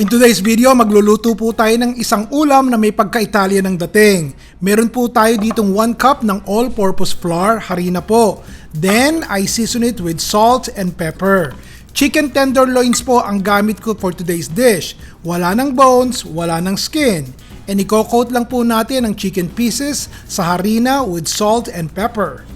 In today's video, magluluto po tayo ng isang ulam na may pagka-Italian ng dating. Meron po tayo ditong 1 cup ng all-purpose flour, harina po. Then, I season it with salt and pepper. Chicken tenderloins po ang gamit ko for today's dish. Wala ng bones, wala ng skin. And i-coat lang po natin ang chicken pieces sa harina with salt and pepper.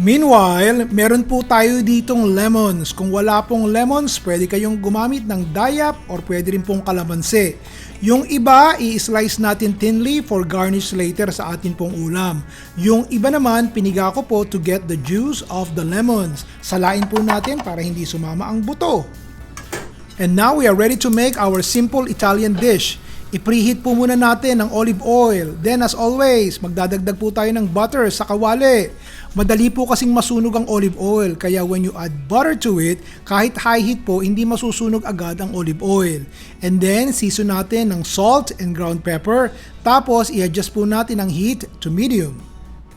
Meanwhile, meron po tayo ditong lemons. Kung wala pong lemons, pwede kayong gumamit ng dayap or pwede rin pong kalamansi. Yung iba, i-slice natin thinly for garnish later sa atin pong ulam. Yung iba naman, piniga ko po to get the juice of the lemons. Salain po natin para hindi sumama ang buto. And now we are ready to make our simple Italian dish. I-preheat po muna natin ng olive oil. Then as always, magdadagdag po tayo ng butter sa kawali. Madali po kasing masunog ang olive oil, kaya when you add butter to it, kahit high heat po, hindi masusunog agad ang olive oil. And then, season natin ng salt and ground pepper, tapos i-adjust po natin ang heat to medium.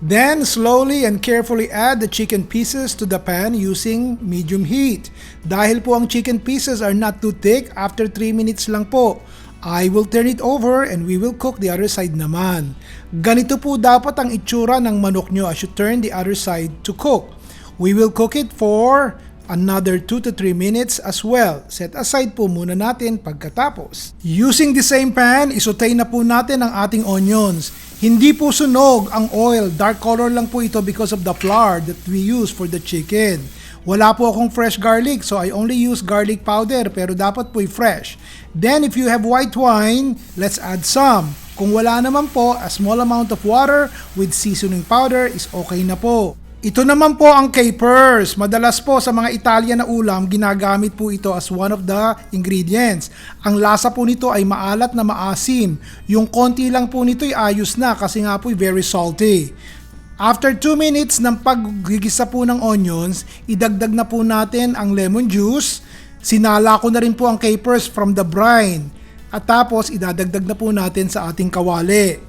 Then, slowly and carefully add the chicken pieces to the pan using medium heat. Dahil po ang chicken pieces are not too thick, after 3 minutes lang po, I will turn it over and we will cook the other side naman. Ganito po dapat ang itsura ng manok nyo as you turn the other side to cook. We will cook it for another 2 to 3 minutes as well. Set aside po muna natin pagkatapos. Using the same pan, isutay na po natin ang ating onions. Hindi po sunog ang oil, dark color lang po ito because of the flour that we use for the chicken. Wala po akong fresh garlic, so I only use garlic powder, pero dapat po'y fresh. Then, if you have white wine, let's add some. Kung wala naman po, a small amount of water with seasoning powder is okay na po. Ito naman po ang capers. Madalas po sa mga Italian na ulam, ginagamit po ito as one of the ingredients. Ang lasa po nito ay maalat na maasim. Yung konti lang po nito ay ayos na kasi nga po very salty. After 2 minutes ng paggigisa po ng onions, idagdag na po natin ang lemon juice. Sinala ko na rin po ang capers from the brine. At tapos idadagdag na po natin sa ating kawali.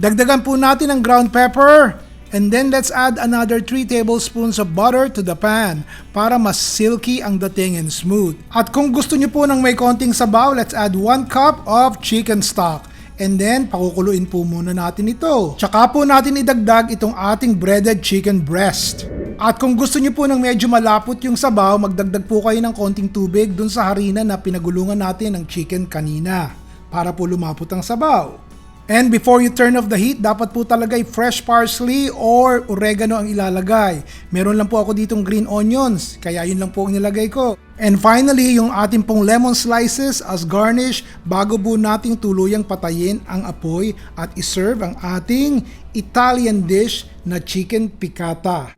Dagdagan po natin ang ground pepper. And then let's add another 3 tablespoons of butter to the pan para mas silky ang dating and smooth. At kung gusto nyo po ng may konting sabaw, let's add 1 cup of chicken stock. And then, pakukuluin po muna natin ito. Tsaka po natin idagdag itong ating breaded chicken breast. At kung gusto niyo po ng medyo malapot yung sabaw, magdagdag po kayo ng konting tubig dun sa harina na pinagulungan natin ng chicken kanina para po lumapot ang sabaw. And before you turn off the heat, dapat po talaga ay fresh parsley or oregano ang ilalagay. Meron lang po ako ditong green onions, kaya yun lang po ang nilagay ko. And finally, yung ating pong lemon slices as garnish bago po nating tuluyang patayin ang apoy at iserve ang ating Italian dish na chicken piccata.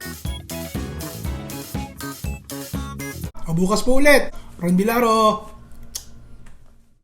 O bukas po ulit, Ron Bilaro!